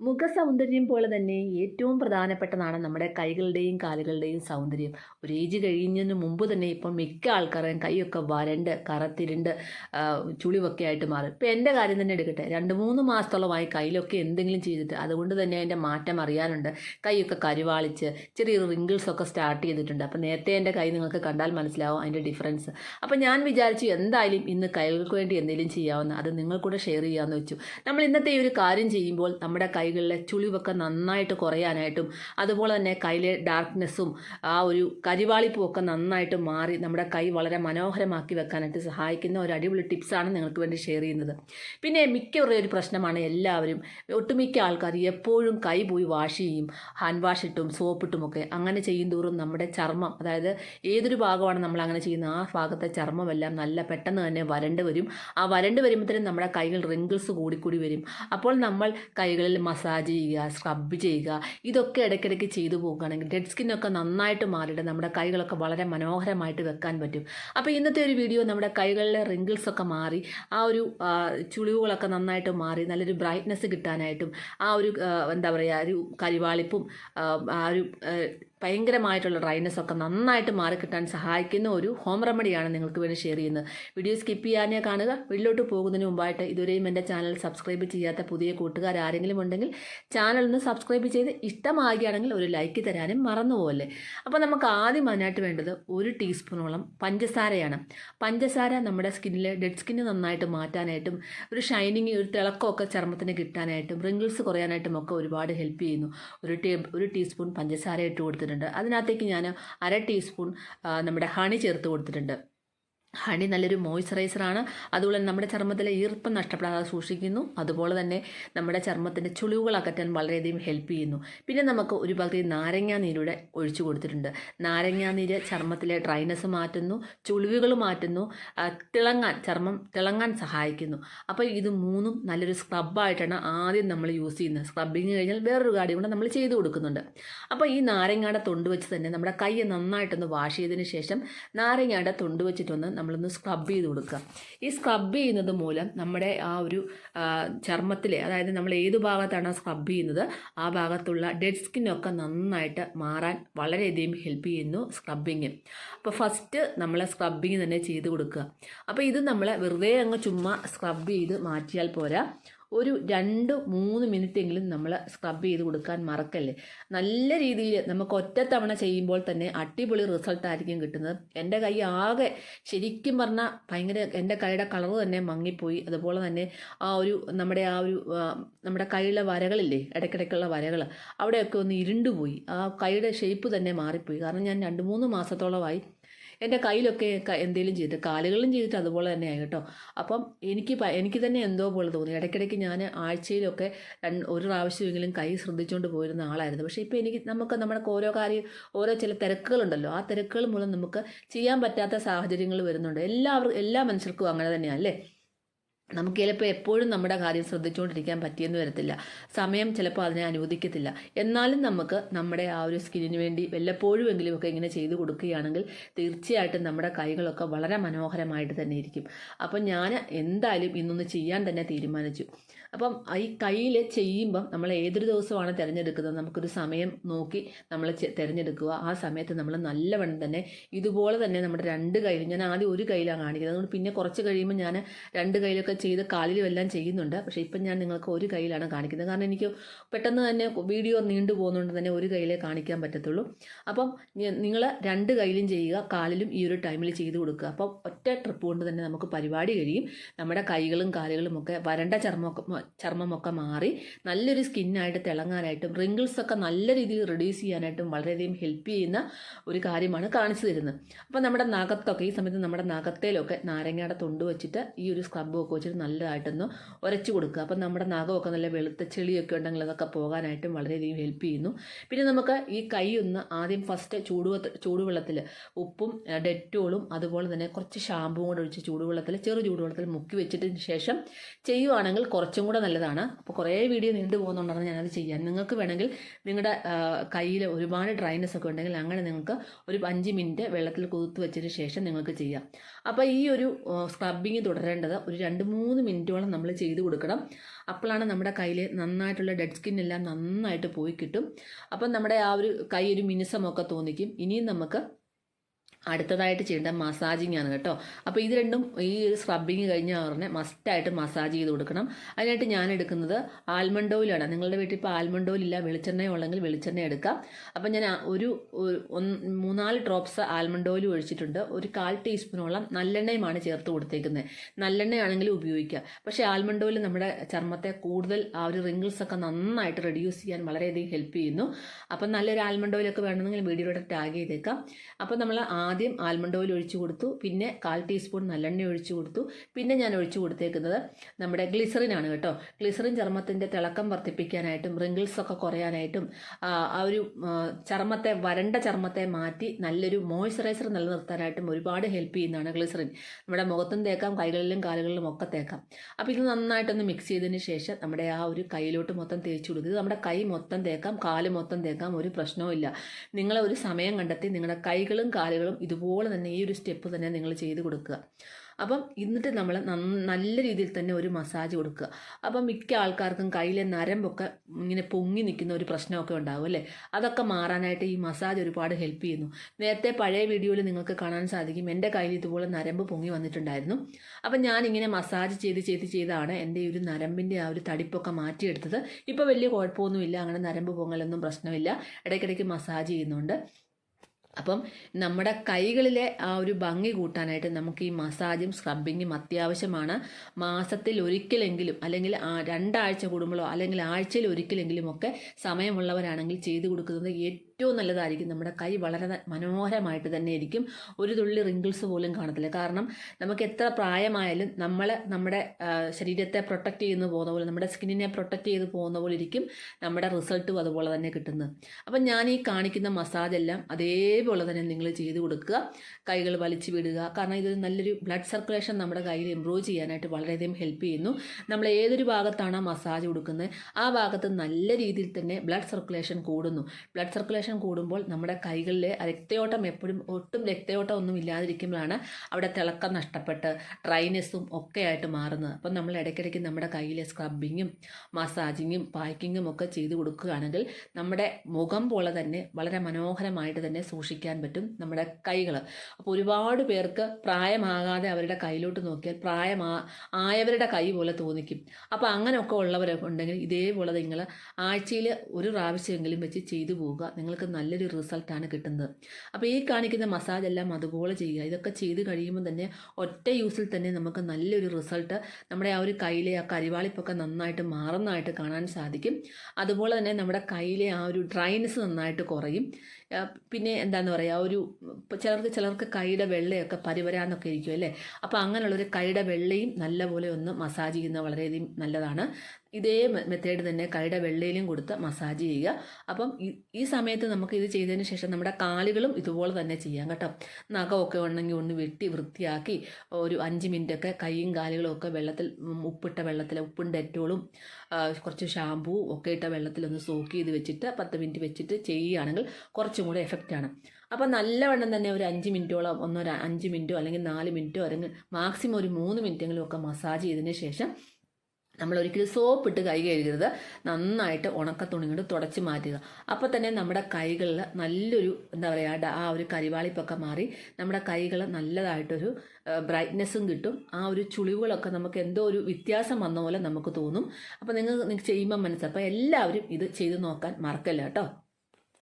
മുഖസൗന്ദര്യം പോലെ തന്നെ ഏറ്റവും പ്രധാനപ്പെട്ടതാണ് നമ്മുടെ കൈകളുടെയും കാലുകളുടെയും സൗന്ദര്യം. ഒരു ഏജ് കഴിഞ്ഞതിന് മുമ്പ് തന്നെ ഇപ്പം മിക്ക ആൾക്കാരും കൈയൊക്കെ വരണ്ട് കറത്തിരുണ്ട് ചുളിവൊക്കെ ആയിട്ട് മാറും. ഇപ്പം എന്റെ കാര്യം തന്നെ എടുക്കട്ടെ. രണ്ട് മൂന്ന് മാസത്തോളമായി കയ്യിലൊക്കെ എന്തെങ്കിലും ചെയ്തിട്ട് അതുകൊണ്ട് തന്നെ അതിന്റെ മാറ്റം അറിയാനുണ്ട്. കൈയൊക്കെ കരുവാളിച്ച് ചെറിയ റിങ്കിൾസ് ഒക്കെ സ്റ്റാർട്ട് ചെയ്തിട്ടുണ്ട്. അപ്പം നേരത്തെ എന്റെ കൈ നിങ്ങൾക്ക് കണ്ടാൽ മനസ്സിലാവും അതിന്റെ ഡിഫറൻസ്. അപ്പം ഞാൻ വിചാരിച്ചു എന്തായാലും ഇന്ന് കൈകൾക്ക് വേണ്ടി എന്തെങ്കിലും ചെയ്യാവുന്ന അത് നിങ്ങൾക്കൂടെ ഷെയർ ചെയ്യാമെന്ന് വെച്ചു. നമ്മൾ ഇന്നത്തെ ഈ ഒരു കാര്യം ചെയ്യുമ്പോൾ നമ്മുടെ കൈകളിലെ ചുളിവൊക്കെ നന്നായിട്ട് കുറയാനായിട്ടും അതുപോലെ തന്നെ കയ്യിലെ ഡാർക്ക്നെസ്സും ആ ഒരു കരിവാളിപ്പും ഒക്കെ നന്നായിട്ട് മാറി നമ്മുടെ കൈ വളരെ മനോഹരമാക്കി വെക്കാനായിട്ട് സഹായിക്കുന്ന ഒരു അടിപൊളി ടിപ്സാണ് നിങ്ങൾക്ക് വേണ്ടി ഷെയർ ചെയ്യുന്നത്. പിന്നെ മിക്കവരുടെ ഒരു പ്രശ്നമാണ് എല്ലാവരും ഒട്ടുമിക്ക ആൾക്കാർ എപ്പോഴും കൈ പോയി വാഷ് ചെയ്യും ഹാൻഡ് വാഷ് ഇട്ടും സോപ്പിട്ടും ഒക്കെ. അങ്ങനെ ചെയ്യും തോറും നമ്മുടെ ചർമ്മം അതായത് ഏതൊരു ഭാഗമാണ് നമ്മൾ അങ്ങനെ ചെയ്യുന്നത് ആ ഭാഗത്തെ ചർമ്മമെല്ലാം നല്ല പെട്ടെന്ന് തന്നെ വരണ്ട് വരും. ആ വരണ്ട് വരുമ്പോഴത്തേനും നമ്മുടെ കൈകൾ റിങ്കിൾസ് കൂടിക്കൂടി വരും. അപ്പോൾ നമ്മൾ കൈകളിൽ മസാജ് ചെയ്യുക സ്ക്രബ് ചെയ്യുക ഇതൊക്കെ ഇടയ്ക്കിടയ്ക്ക് ചെയ്തു പോകുകയാണെങ്കിൽ ഡെഡ് സ്കിന്നൊക്കെ നന്നായിട്ട് മാറിയിട്ട് നമ്മുടെ കൈകളൊക്കെ വളരെ മനോഹരമായിട്ട് വെക്കാൻ പറ്റും. അപ്പോൾ ഇന്നത്തെ ഒരു വീഡിയോ നമ്മുടെ കൈകളിലെ റിങ്കിൾസൊക്കെ മാറി ആ ഒരു ചുളിവുകളൊക്കെ നന്നായിട്ട് മാറി നല്ലൊരു ബ്രൈറ്റ്നെസ് കിട്ടാനായിട്ടും ആ ഒരു എന്താ പറയുക ഒരു കരിവാളിപ്പും ആ, ഒരു ഭയങ്കരമായിട്ടുള്ള ഡ്രൈനെസ് ഒക്കെ നന്നായിട്ട് മാറിക്കിട്ടാൻ സഹായിക്കുന്ന ഒരു ഹോം റെമഡിയാണ് നിങ്ങൾക്ക് വേണ്ടി ഷെയർ ചെയ്യുന്നത്. വീഡിയോ സ്കിപ്പ് ചെയ്യാനേ കാണുക. വീട്ടിലോട്ട് പോകുന്നതിന് മുമ്പായിട്ട് ഇതുവരെയും എന്റെ ചാനൽ സബ്സ്ക്രൈബ് ചെയ്യാത്ത പുതിയ കൂട്ടുകാർ ആരെങ്കിലും ഉണ്ടെങ്കിൽ ചാനൽ ഒന്ന് സബ്സ്ക്രൈബ് ചെയ്ത് ഇഷ്ടമാകുകയാണെങ്കിൽ ഒരു ലൈക്ക് തരാനും മറന്നുപോകല്ലേ അപ്പോൾ നമുക്ക് ആദ്യം അതിനായിട്ട് വേണ്ടത് ഒരു ടീസ്പൂണോളം പഞ്ചസാരയാണ്. പഞ്ചസാര നമ്മുടെ സ്കിന്നിലെ ഡെഡ് സ്കിന്ന് നന്നായിട്ട് മാറ്റാനായിട്ടും ഒരു ഷൈനിങ് ഒരു തിളക്കമൊക്കെ ചർമ്മത്തിന് കിട്ടാനായിട്ടും റിങ്കിൾസ് കുറയാനായിട്ടും ഒക്കെ ഒരുപാട് ഹെൽപ്പ് ചെയ്യുന്നു. ഒരു ടീ ഒരു ടീസ്പൂൺ പഞ്ചസാര ഇട്ട് കൊടുത്തിട്ടുണ്ട്. അതിനകത്തേക്ക് ഞാൻ അര ടീസ്പൂൺ നമ്മുടെ ഹണി ചേർത്ത് കൊടുത്തിട്ടുണ്ട്. ഹണി നല്ലൊരു മോയ്സ്ചറൈസറാണ്. അതുപോലെ നമ്മുടെ ചർമ്മത്തിലെ ഈർപ്പം നഷ്ടപ്പെടാതെ സൂക്ഷിക്കുന്നു. അതുപോലെ തന്നെ നമ്മുടെ ചർമ്മത്തിന്റെ ചുളിവുകൾ അകറ്റാൻ വളരെയധികം ഹെൽപ്പ് ചെയ്യുന്നു. പിന്നെ നമുക്ക് ഒരു പകുതി നാരങ്ങാ നീരൂടെ ഒഴിച്ചു കൊടുത്തിട്ടുണ്ട്. നാരങ്ങാ നീര് ചർമ്മത്തിലെ ഡ്രൈനസ് മാറ്റുന്നു ചുളിവുകൾ മാറ്റുന്നു തിളങ്ങാൻ ചർമ്മം തിളങ്ങാൻ സഹായിക്കുന്നു. അപ്പോൾ ഇത് മൂന്നും നല്ലൊരു സ്ക്രബായിട്ടാണ് ആദ്യം നമ്മൾ യൂസ് ചെയ്യുന്നത്. സ്ക്രബിങ് കഴിഞ്ഞാൽ വേറൊരു കാര്യം കൂടെ നമ്മൾ ചെയ്തു കൊടുക്കുന്നുണ്ട്. അപ്പോൾ ഈ നാരങ്ങയുടെ തൊണ്ട് വെച്ച് തന്നെ നമ്മുടെ കൈ നന്നായിട്ടൊന്ന് വാഷ് ചെയ്തതിന് ശേഷം നാരങ്ങയുടെ തൊണ്ട് വെച്ചിട്ടൊന്ന് നമ്മളൊന്ന് സ്ക്രബ് ചെയ്ത് കൊടുക്കുക. ഈ സ്ക്രബ് ചെയ്യുന്നത് മൂലം നമ്മുടെ ആ ഒരു ചർമ്മത്തിലെ അതായത് നമ്മൾ ഏത് ഭാഗത്താണ് സ്ക്രബ് ചെയ്യുന്നത് ആ ഭാഗത്തുള്ള ഡെഡ് സ്കിന്നൊക്കെ നന്നായിട്ട് മാറാൻ വളരെയധികം ഹെൽപ്പ് ചെയ്യുന്നു സ്ക്രബിങ് അപ്പോൾ ഫസ്റ്റ് നമ്മൾ സ്ക്രബിങ് തന്നെ ചെയ്ത് കൊടുക്കുക. അപ്പോൾ ഇത് നമ്മൾ വെറുതെ അങ്ങ് ചുമ്മാ സ്ക്രബ് ചെയ്ത് മാറ്റിയാൽ പോരാ. ഒരു രണ്ട് മൂന്ന് മിനിറ്റ് എങ്കിലും നമ്മൾ സ്ക്രബ് ചെയ്ത് കൊടുക്കാൻ മറക്കല്ലേ? നല്ല രീതിയിൽ നമുക്ക് ഒറ്റത്തവണ ചെയ്യുമ്പോൾ തന്നെ അടിപൊളി റിസൾട്ട് ആയിരിക്കും കിട്ടുന്നത്. എന്റെ കൈ ആകെ ശരിക്കും പറഞ്ഞാൽ ഭയങ്കര എന്റെ കൈയുടെ കളർ തന്നെ മങ്ങിപ്പോയി. അതുപോലെ തന്നെ ആ ഒരു നമ്മുടെ ആ ഒരു നമ്മുടെ കൈയിലെ വരകളില്ലേ ഇടയ്ക്കിടയ്ക്കുള്ള വരകൾ അവിടെയൊക്കെ ഒന്ന് ഇരുണ്ടുപോയി. ആ കൈയുടെ ഷേപ്പ് തന്നെ മാറിപ്പോയി. കാരണം ഞാൻ രണ്ട് മൂന്ന് മാസത്തോളമായി എന്റെ കയ്യിലൊക്കെ എന്തെങ്കിലും ചെയ്ത് കാലുകളിലും ചെയ്തിട്ട് അതുപോലെ തന്നെ ആയി കേട്ടോ. അപ്പം എനിക്ക് എനിക്ക് തന്നെ എന്തോ പോലെ തോന്നി. ഇടയ്ക്കിടയ്ക്ക് ഞാൻ ആഴ്ചയിലൊക്കെ ഒരു പ്രാവശ്യമെങ്കിലും കൈ ശ്രദ്ധിച്ചുകൊണ്ട് പോയിരുന്ന ആളായിരുന്നു. പക്ഷേ ഇപ്പോൾ എനിക്ക് നമുക്ക് നമ്മുടെ ഓരോ കാര്യം ഓരോ ചില തിരക്കുകളുണ്ടല്ലോ ആ തിരക്കുകൾ മൂലം നമുക്ക് ചെയ്യാൻ പറ്റാത്ത സാഹചര്യങ്ങൾ വരുന്നുണ്ട്. എല്ലാവർക്കും എല്ലാ മനുഷ്യർക്കും അങ്ങനെ തന്നെയാണ് അല്ലേ? നമുക്ക് ചിലപ്പോൾ എപ്പോഴും നമ്മുടെ കാര്യം ശ്രദ്ധിച്ചുകൊണ്ടിരിക്കാൻ പറ്റിയെന്ന് വരത്തില്ല. സമയം ചിലപ്പോൾ അതിനെ അനുവദിക്കത്തില്ല. എന്നാലും നമുക്ക് നമ്മുടെ ആ ഒരു സ്കിന്നിന് വേണ്ടി വല്ലപ്പോഴും എങ്കിലും ഒക്കെ ഇങ്ങനെ ചെയ്തു കൊടുക്കുകയാണെങ്കിൽ തീർച്ചയായിട്ടും നമ്മുടെ കൈകളൊക്കെ വളരെ മനോഹരമായിട്ട് തന്നെ ഇരിക്കും. അപ്പം ഞാൻ എന്തായാലും ഇന്നൊന്ന് ചെയ്യാൻ തന്നെ തീരുമാനിച്ചു. അപ്പം ഈ കയ്യിൽ ചെയ്യുമ്പം നമ്മൾ ഏതൊരു ദിവസമാണ് തിരഞ്ഞെടുക്കുന്നത്? നമുക്കൊരു സമയം നോക്കി നമ്മൾ തിരഞ്ഞെടുക്കുക. ആ സമയത്ത് നമ്മൾ നല്ലവണ്ണം തന്നെ ഇതുപോലെ തന്നെ നമ്മുടെ രണ്ട് കയ്യിലും ഞാൻ ആദ്യം ഒരു കയ്യിലാണ് കാണിക്കുന്നത്. അതുകൊണ്ട് പിന്നെ കുറച്ച് കഴിയുമ്പോൾ ഞാൻ രണ്ട് കയ്യിലൊക്കെ ചെയ്ത് കാലിലും എല്ലാം ചെയ്യുന്നുണ്ട്. പക്ഷേ ഇപ്പം ഞാൻ നിങ്ങൾക്ക് ഒരു കയ്യിലാണ് കാണിക്കുന്നത്. കാരണം എനിക്ക് പെട്ടെന്ന് തന്നെ വീഡിയോ നീണ്ടു പോകുന്നതുകൊണ്ട് തന്നെ ഒരു കയ്യിലേ കാണിക്കാൻ പറ്റത്തുള്ളൂ. അപ്പം നിങ്ങൾ രണ്ട് കയ്യിലും ചെയ്യുക കാലിലും ഈ ഒരു ടൈമിൽ ചെയ്ത് കൊടുക്കുക. അപ്പം ഒറ്റ ട്രിപ്പ് കൊണ്ട് തന്നെ നമുക്ക് പരിപാടി കഴിയും. നമ്മുടെ കൈകളും കാലുകളും ഒക്കെ വരണ്ട ചർമ്മമൊക്കെ ചർമ്മമൊക്കെ മാറി നല്ലൊരു സ്കിന്നായിട്ട് തിളങ്ങാനായിട്ടും റിങ്കിൾസ് ഒക്കെ നല്ല രീതിയിൽ റിഡ്യൂസ് ചെയ്യാനായിട്ടും വളരെയധികം ഹെൽപ്പ് ചെയ്യുന്ന ഒരു കാര്യമാണ് കാണിച്ചു തരുന്നത്. അപ്പം നമ്മുടെ നഖത്തൊക്കെ ഈ സമയത്ത് നമ്മുടെ നഖത്തേലൊക്കെ നാരങ്ങയുടെ തൊണ്ട് വെച്ചിട്ട് ഈ ഒരു സ്ക്രബ് ഒക്കെ വെച്ചിട്ട് നല്ലതായിട്ടൊന്ന് ഉരച്ച് കൊടുക്കുക. അപ്പം നമ്മുടെ നഖമൊക്കെ നല്ല വെളുത്ത ചെളിയൊക്കെ ഉണ്ടെങ്കിൽ അതൊക്കെ പോകാനായിട്ടും വളരെയധികം ഹെൽപ്പ് ചെയ്യുന്നു. പിന്നെ നമുക്ക് ഈ കൈ ഒന്ന് ആദ്യം ഫസ്റ്റ് ചൂട് ചൂടുവെള്ളത്തിൽ ഉപ്പും ഡെറ്റോളും അതുപോലെ തന്നെ കുറച്ച് ഷാമ്പുവും കൂടെ ഒഴിച്ച് ചൂടുവെള്ളത്തിൽ ചെറു ചൂടുവെള്ളത്തിൽ മുക്കി വെച്ചിട്ടതിന് ശേഷം ചെയ്യുവാണെങ്കിൽ കുറച്ചും കൂടെ നല്ലതാണ്. അപ്പോൾ കുറേ വീഡിയോ നീണ്ടു പോകുന്നുണ്ടെന്ന് ഞാനത് ചെയ്യാം. നിങ്ങൾക്ക് വേണമെങ്കിൽ നിങ്ങളുടെ കയ്യിൽ ഒരുപാട് ഡ്രൈനെസ് ഒക്കെ ഉണ്ടെങ്കിൽ അങ്ങനെ നിങ്ങൾക്ക് ഒരു അഞ്ച് മിനിറ്റ് വെള്ളത്തിൽ കുതിർത്ത് വെച്ചതിന് ശേഷം നിങ്ങൾക്ക് ചെയ്യാം. അപ്പോൾ ഈ ഒരു സ്ക്രബിങ് തുടരേണ്ടത് ഒരു രണ്ട് മൂന്ന് മിനിറ്റോളം നമ്മൾ ചെയ്ത് കൊടുക്കണം. അപ്പോഴാണ് നമ്മുടെ കയ്യിൽ നന്നായിട്ടുള്ള ഡെഡ് സ്കിൻ എല്ലാം നന്നായിട്ട് പോയി കിട്ടും. അപ്പം നമ്മുടെ ആ ഒരു കൈ ഒരു മിനുസമൊക്കെ തോന്നിക്കും. ഇനിയും നമുക്ക് അടുത്തതായിട്ട് ചെയ്യേണ്ട മസാജിങ് ആണ് കേട്ടോ. അപ്പോൾ ഇത് രണ്ടും ഈ ഒരു സ്ക്രബിങ് കഴിഞ്ഞ ഉടനെ മസ്റ്റായിട്ട് മസാജ് ചെയ്ത് കൊടുക്കണം. അതിനായിട്ട് ഞാൻ എടുക്കുന്നത് ആൽമണ്ട് ഓയിലാണ് നിങ്ങളുടെ വീട്ടിൽ ഇപ്പോൾ ആൽമണ്ട് ഓയിൽ ഇല്ല വെളിച്ചെണ്ണ ഉള്ളെങ്കിൽ വെളിച്ചെണ്ണ എടുക്കാം. അപ്പോൾ ഞാൻ ഒരു മൂന്നാൽ ഡ്രോപ്സ് ആൽമണ്ട് ഓയിൽ ഒഴിച്ചിട്ടുണ്ട്. ഒരു കാൽ ടീസ്പൂണോളം നല്ലെണ്ണയുമാണ് ചേർത്ത് കൊടുത്തേക്കുന്നത് നല്ലെണ്ണയാണെങ്കിലും ഉപയോഗിക്കുക പക്ഷേ ആൽമണ്ട് ഓയിൽ നമ്മുടെ ചർമ്മത്തെ കൂടുതൽ ആ ഒരു റിങ്കിൾസ് ഒക്കെ നന്നായിട്ട് റെഡ്യൂസ് ചെയ്യാൻ വളരെയധികം ഹെൽപ്പ് ചെയ്യുന്നു. അപ്പം നല്ലൊരു ആൽമണ്ട് ഓയിലൊക്കെ വേണമെങ്കിൽ വീഡിയോയുടെ ടാഗ് ചെയ്തേക്കാം. അപ്പോൾ നമ്മൾ ആദ്യം ആൽമണ്ട് ഓയിൽ ഒഴിച്ചു കൊടുത്തു പിന്നെ കാൽ ടീസ്പൂൺ നല്ലെണ്ണ ഒഴിച്ചു കൊടുത്തു പിന്നെ ഞാൻ ഒഴിച്ചു കൊടുത്തേക്കുന്നത് നമ്മുടെ ഗ്ലിസറിനാണ് കേട്ടോ. ഗ്ലിസറിൻ ചർമ്മത്തിന്റെ തിളക്കം വർദ്ധിപ്പിക്കാനായിട്ടും റിങ്കിൾസ് ഒക്കെ കുറയാനായിട്ടും ആ ആ ഒരു ചർമ്മത്തെ വരണ്ട ചർമ്മത്തെ മാറ്റി നല്ലൊരു മോയ്സ്ചറൈസർ നിലനിർത്താനായിട്ടും ഒരുപാട് ഹെൽപ്പ് ചെയ്യുന്നതാണ് ഗ്ലിസറിൻ നമ്മുടെ മുഖത്തും തേക്കാം കൈകളിലും കാലുകളിലും ഒക്കെ തേക്കാം. അപ്പോൾ ഇത് നന്നായിട്ടൊന്ന് മിക്സ് ചെയ്തതിന് ശേഷം നമ്മുടെ ആ ഒരു കയ്യിലോട്ട് മൊത്തം തേച്ചു കൊടുക്കുക. ഇത് നമ്മുടെ കൈ മൊത്തം തേക്കാം കാൽ മൊത്തം തേക്കാം ഒരു പ്രശ്നവും ഇല്ല. നിങ്ങളെ ഒരു സമയം കണ്ടെത്തി നിങ്ങളുടെ കൈകളും കാലുകളും ഇതുപോലെ തന്നെ ഈ ഒരു സ്റ്റെപ്പ് തന്നെ നിങ്ങൾ ചെയ്ത് കൊടുക്കുക. അപ്പം എന്നിട്ട് നമ്മൾ നല്ല രീതിയിൽ തന്നെ ഒരു മസാജ് കൊടുക്കുക. അപ്പം മിക്ക ആൾക്കാർക്കും കയ്യിലെ നരമ്പൊക്കെ ഇങ്ങനെ പൊങ്ങി നിൽക്കുന്ന ഒരു പ്രശ്നമൊക്കെ ഉണ്ടാകും അല്ലേ? അതൊക്കെ മാറാനായിട്ട് ഈ മസാജ് ഒരുപാട് ഹെൽപ്പ് ചെയ്യുന്നു. നേരത്തെ പഴയ വീഡിയോയിൽ നിങ്ങൾക്ക് കാണാൻ സാധിക്കും എന്റെ കയ്യിൽ ഇതുപോലെ നരമ്പ് പൊങ്ങി വന്നിട്ടുണ്ടായിരുന്നു. അപ്പം ഞാനിങ്ങനെ മസാജ് ചെയ്ത് ചെയ്ത് ചെയ്താണ് എന്റെ ഒരു നരമ്പിന്റെ ആ ഒരു തടിപ്പൊക്കെ മാറ്റിയെടുത്തത്. ഇപ്പോൾ വലിയ കുഴപ്പമൊന്നുമില്ല അങ്ങനെ നരമ്പ് പൊങ്ങലൊന്നും പ്രശ്നമില്ല. ഇടയ്ക്കിടയ്ക്ക് മസാജ് ചെയ്യുന്നുണ്ട്. അപ്പം നമ്മുടെ കൈകളിലെ ആ ഒരു ഭംഗി കൂട്ടാനായിട്ട് നമുക്ക് ഈ മസാജും സ്ക്രബിങ്ങും അത്യാവശ്യമാണ്. മാസത്തിൽ ഒരിക്കലെങ്കിലും അല്ലെങ്കിൽ രണ്ടാഴ്ച കൂടുമ്പോഴോ അല്ലെങ്കിൽ ആഴ്ചയിൽ ഒരിക്കലെങ്കിലും ഒക്കെ സമയമുള്ളവരാണെങ്കിൽ ചെയ്തു കൊടുക്കുന്നത് ഏറ്റവും നല്ലതായിരിക്കും. നമ്മുടെ കൈ വളരെ മനോഹരമായിട്ട് തന്നെ ഇരിക്കും. ഒരു തുള്ളി റിങ്കിൾസ് പോലും കാണത്തില്ല. കാരണം നമുക്ക് എത്ര പ്രായമായാലും നമ്മൾ നമ്മുടെ ശരീരത്തെ പ്രൊട്ടക്റ്റ് ചെയ്യുന്ന പോകുന്ന പോലെ നമ്മുടെ സ്കിന്നിനെ പ്രൊട്ടക്റ്റ് ചെയ്ത് പോകുന്ന പോലെ ഇരിക്കും നമ്മുടെ റിസൾട്ടും അതുപോലെ തന്നെ കിട്ടുന്നത്. അപ്പം ഞാൻ ഈ കാണിക്കുന്ന മസാജ് എല്ലാം തന്നെ നിങ്ങൾ ചെയ്തു കൊടുക്കുക. കൈകൾ വലിച്ചു വിടുക. കാരണം ഇതൊരു നല്ലൊരു ബ്ലഡ് സർക്കുലേഷൻ നമ്മുടെ കയ്യിൽ ഇമ്പ്രൂവ് ചെയ്യാനായിട്ട് വളരെയധികം ഹെൽപ്പ് ചെയ്യുന്നു. നമ്മൾ ഏതൊരു ഭാഗത്താണ് മസാജ് കൊടുക്കുന്നത്? ആ ഭാഗത്ത് നല്ല രീതിയിൽ തന്നെ ബ്ലഡ് സർക്കുലേഷൻ കൂടുന്നു. ബ്ലഡ് സർക്കുലേഷൻ കൂടുമ്പോൾ നമ്മുടെ കൈകളിലെ രക്തയോട്ടം എപ്പോഴും ഒട്ടും രക്തയോട്ടം ഒന്നും ഇല്ലാതിരിക്കുമ്പോഴാണ് അവിടെ തിളക്കം നഷ്ടപ്പെട്ട് ഡ്രൈനെസ്സും ഒക്കെ ആയിട്ട് മാറുന്നത്. അപ്പം നമ്മൾ ഇടയ്ക്കിടയ്ക്ക് നമ്മുടെ കയ്യിലെ സ്ക്രബിങ്ങും മസാജിങ്ങും പാക്കിങ്ങും ഒക്കെ ചെയ്തു കൊടുക്കുകയാണെങ്കിൽ നമ്മുടെ മുഖം പോലെ തന്നെ വളരെ മനോഹരമായിട്ട് തന്നെ സൂക്ഷിക്കാൻ പറ്റും നമ്മുടെ കൈകൾ അപ്പോൾ ഒരുപാട് പേർക്ക് പ്രായമാകാതെ അവരുടെ കയ്യിലോട്ട് നോക്കിയാൽ പ്രായമാ ആയവരുടെ കൈ പോലെ തോന്നിക്കും. അപ്പോൾ അങ്ങനെയൊക്കെ ഉള്ളവരൊക്കെ ഉണ്ടെങ്കിൽ ഇതേപോലെ നിങ്ങൾ ആഴ്ചയിൽ ഒരു പ്രാവശ്യമെങ്കിലും വെച്ച് ചെയ്തു പോവുക. നിങ്ങൾക്ക് നല്ലൊരു റിസൾട്ടാണ് കിട്ടുന്നത്. അപ്പോൾ ഈ കാണിക്കുന്ന മസാജ് എല്ലാം അതുപോലെ ചെയ്യുക. ഇതൊക്കെ ചെയ്ത് കഴിയുമ്പോൾ തന്നെ ഒറ്റ യൂസിൽ തന്നെ നമുക്ക് നല്ലൊരു റിസൾട്ട് നമ്മുടെ ആ ഒരു കയ്യിലെ ആ കരിവാളിപ്പൊക്കെ നന്നായിട്ട് മാറുന്നതായിട്ട് കാണാൻ സാധിക്കും. അതുപോലെ തന്നെ നമ്മുടെ കയ്യിലെ ആ ഒരു ഡ്രൈനെസ് നന്നായിട്ട് കുറയും. പിന്നെ എന്താന്ന് പറയുക ഒരു ചിലർക്ക് ചിലർക്ക് കൈയുടെ വെള്ളയൊക്കെ പരിവരാന്നൊക്കെ ഇരിക്കും അല്ലേ? അപ്പോൾ അങ്ങനെയുള്ളൊരു കൈയുടെ വെള്ളയും നല്ലപോലെ ഒന്ന് മസാജ് ചെയ്യുന്നത് വളരെയധികം നല്ലതാണ്. ഇതേ മെത്തേഡ് തന്നെ കൈയുടെ വെള്ളയിലും കൊടുത്ത് മസാജ് ചെയ്യുക. അപ്പം ഈ സമയത്ത് നമുക്ക് ഇത് ചെയ്തതിന് ശേഷം നമ്മുടെ കാലുകളും ഇതുപോലെ തന്നെ ചെയ്യാം കേട്ടോ. നഖമൊക്കെ ഉണ്ടെങ്കിൽ ഒന്ന് വെട്ടി വൃത്തിയാക്കി ഒരു അഞ്ച് മിനിറ്റൊക്കെ കൈയും കാലുകളും ഒക്കെ വെള്ളത്തിൽ ഉപ്പിട്ട വെള്ളത്തിൽ ഉപ്പും ഡെറ്റോളും കുറച്ച് ഷാമ്പൂ ഒക്കെ ഇട്ട വെള്ളത്തിൽ ഒന്ന് സോക്ക് ചെയ്ത് വെച്ചിട്ട് പത്ത് മിനിറ്റ് വെച്ചിട്ട് ചെയ്യുകയാണെങ്കിൽ കുറച്ചും കൂടെ എഫക്റ്റാണ് അപ്പം നല്ലവണ്ണം തന്നെ ഒരു അഞ്ച് മിനിറ്റോളം ഒന്നോ ഒരു അഞ്ച് മിനിറ്റോ അല്ലെങ്കിൽ നാല് മിനിറ്റോ അല്ലെങ്കിൽ മാക്സിമം ഒരു മൂന്ന് മിനിറ്റെങ്കിലും ഒക്കെ മസാജ് ചെയ്തതിന് ശേഷം നമ്മൾ ഒരിക്കലും സോപ്പ് ഇട്ട് കൈ കഴുകരുത്. നന്നായിട്ട് ഉണക്ക തുണി കൊണ്ട് തുടച്ച് മാറ്റുക. അപ്പോൾ തന്നെ നമ്മുടെ കൈകളിൽ നല്ലൊരു എന്താ പറയുക ആ ഒരു കരിവാളിപ്പൊക്കെ മാറി നമ്മുടെ കൈകൾ നല്ലതായിട്ടൊരു ബ്രൈറ്റ്നെസ്സും കിട്ടും. ആ ഒരു ചുളിവുകളൊക്കെ നമുക്ക് എന്തോ ഒരു വ്യത്യാസം വന്ന പോലെ നമുക്ക് തോന്നും. അപ്പോൾ നിങ്ങൾ ചെയ്യുമ്പോൾ മനസ്സിലാക്കാം എല്ലാവരും ഇത് ചെയ്തു നോക്കാൻ മറക്കല്ല കേട്ടോ.